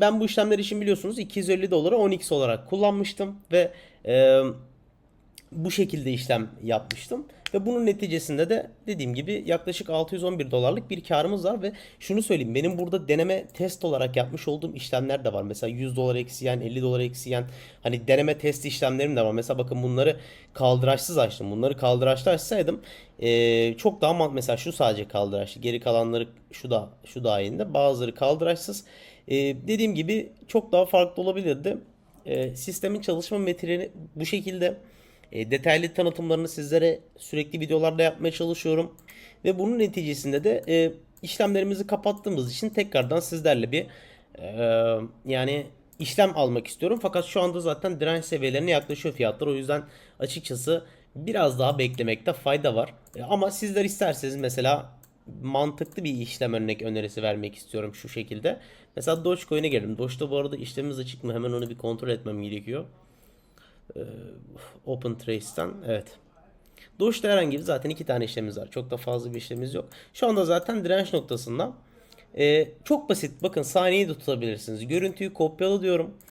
Ben bu işlemler için biliyorsunuz 250 doları 10x olarak kullanmıştım ve e, bu şekilde işlem yapmıştım. Ve bunun neticesinde de dediğim gibi yaklaşık 611 dolarlık bir karımız var ve şunu söyleyeyim benim burada deneme test olarak yapmış olduğum işlemler de var. Mesela 100 dolar eksiyen, 50 dolar eksiyen hani deneme test işlemlerim de var. Mesela bakın bunları kaldıraçsız açtım. Bunları kaldıraçlı açsaydım eee, çok daha man- mesela şu sadece kaldıraçlı. Geri kalanları şu da şu dahilinde. Bazıları kaldıraçsız. Eee, dediğim gibi çok daha farklı olabilirdi. Eee, sistemin çalışma metrini bu şekilde e, detaylı tanıtımlarını sizlere sürekli videolarda yapmaya çalışıyorum. Ve bunun neticesinde de e, işlemlerimizi kapattığımız için tekrardan sizlerle bir e, yani işlem almak istiyorum. Fakat şu anda zaten direnç seviyelerine yaklaşıyor fiyatlar. O yüzden açıkçası biraz daha beklemekte fayda var. E, ama sizler isterseniz mesela mantıklı bir işlem örnek önerisi vermek istiyorum şu şekilde. Mesela Dogecoin'e girdim. Doge'da bu arada işlemimiz açık mı? Hemen onu bir kontrol etmem gerekiyor. Open Trace'ten evet. Doge'da herhangi bir zaten iki tane işlemimiz var. Çok da fazla bir işlemimiz yok. Şu anda zaten direnç noktasında. Ee, çok basit. Bakın saniyeyi de tutabilirsiniz. Görüntüyü kopyala diyorum.